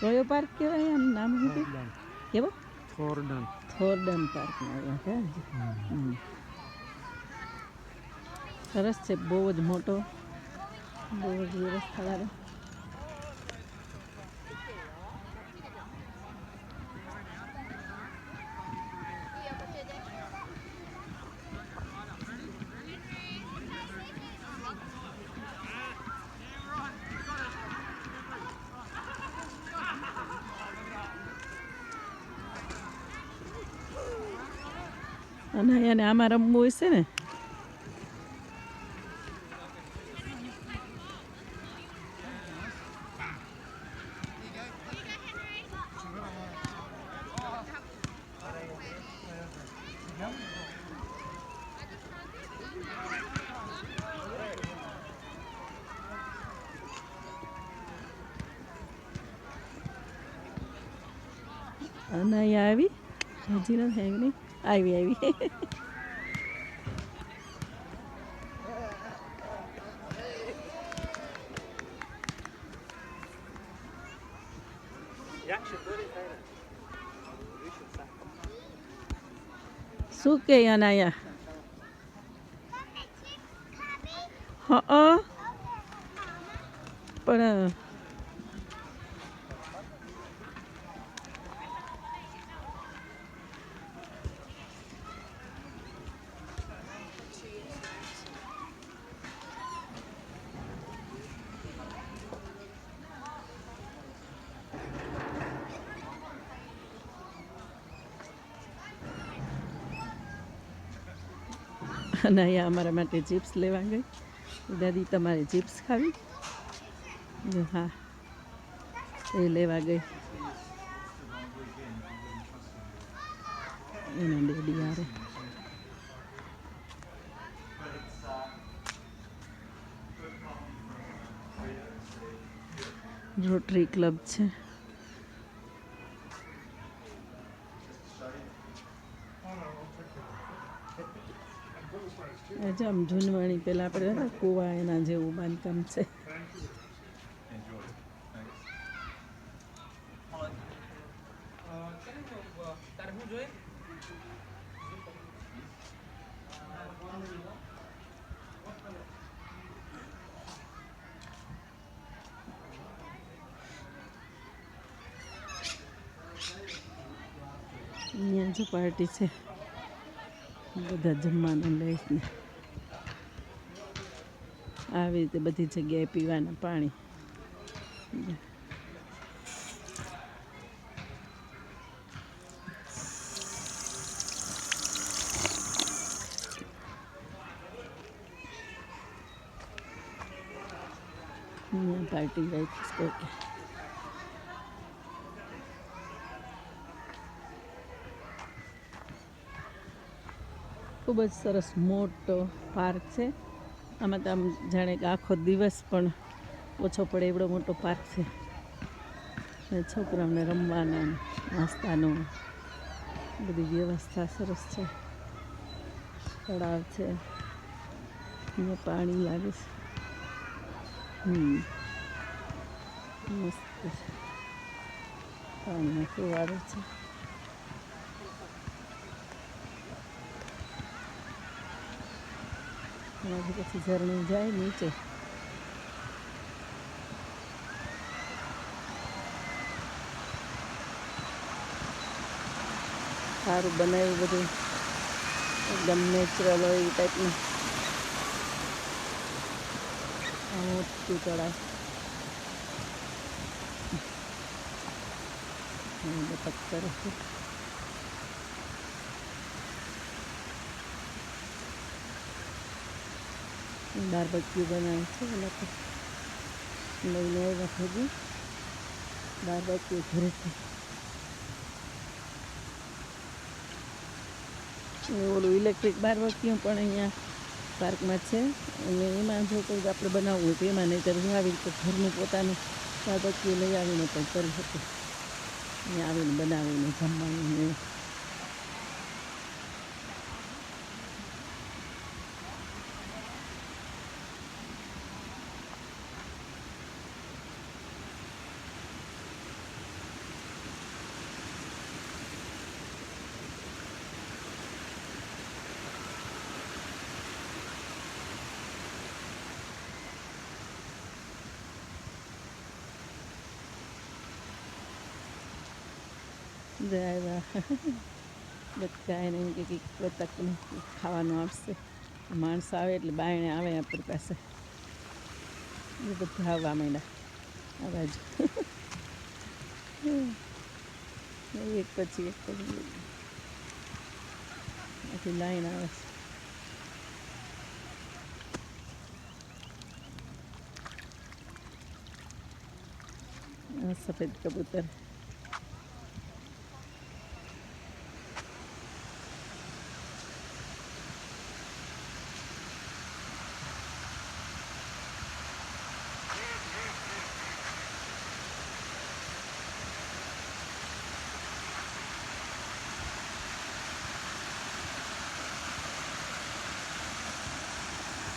કયો પાર્ક કહેવાય એમ નામ શું કેવો? થોરડન થોરડન પાર્કમાં આવ્યા છે. સરસ છે બહુ જ મોટો. બહુ જ વ્યવસ્થાવાળો અને એને આમાં રમવું હોય છે ને અને અહીંયા આવી હજી નથી આવી નહીં આવી આવી શું કે અનાયા હા પણ અને અહીંયા અમારા માટે ચિપ્સ લેવા ગઈ. દાદી તમારે ચિપ્સ ખાવી? હા. એ લેવા ગઈ. એના ડેડી આરે રોટરી ક્લબ છે. આજે આમ જૂનવાણી પેલા આપણે કુવા એના જેવું બાંધકામ છે. પાર્ટી છે. બધા જમવાનું લઈને આવી રીતે બધી જગ્યાએ પીવાના પાણી. અહીંયા પાર્ટી રાખીશ કોકે ખૂબ જ સરસ મોટો પાર્ક છે. આમાં તો આમ જાણે કે આખો દિવસ પણ ઓછો પડે એવડો મોટો પાર્ક છે. અને છોકરાઓને રમવાના ને નાસ્તાનું બધી વ્યવસ્થા સરસ છે. તળાવ છે. અહીંયા પાણી લાગે છે. મસ્ત છે. પાણીમાં ફુવારો છે. એનાથી પછી ઝરણું જાય નીચે. સારું બનાવ્યું બધું. એકદમ નેચરલ હોય એ ટાઈપનું મોટું તળાવ બધા છે બારબક્યુ બનાવે છે એ લોકો. લઈને આવ્યા ભેગી બારબક્યુ ઘરેથી ઓલું ઇલેક્ટ્રિક બારબક્યુ પણ અહીંયા પાર્કમાં છે. અને એમાં જો કોઈ આપણે બનાવવું હોય તો એમાં નહીં તો આવી રીતે ઘરનું પોતાનું બારબક્યુ લઈ આવીને પણ કરી શકે. અહીંયા આવીને બનાવીને જમવાનું જે આવ્યા. બધા એને એમ કે બતકને ખાવાનું આપશે. માણસ આવે એટલે બાયણે આવે આપણી પાસે. એ બધા આવવા માંડ્યા. આ બાજુ એક પછી એક પછી. આખી લાઈન આવે છે. સફેદ કબૂતર.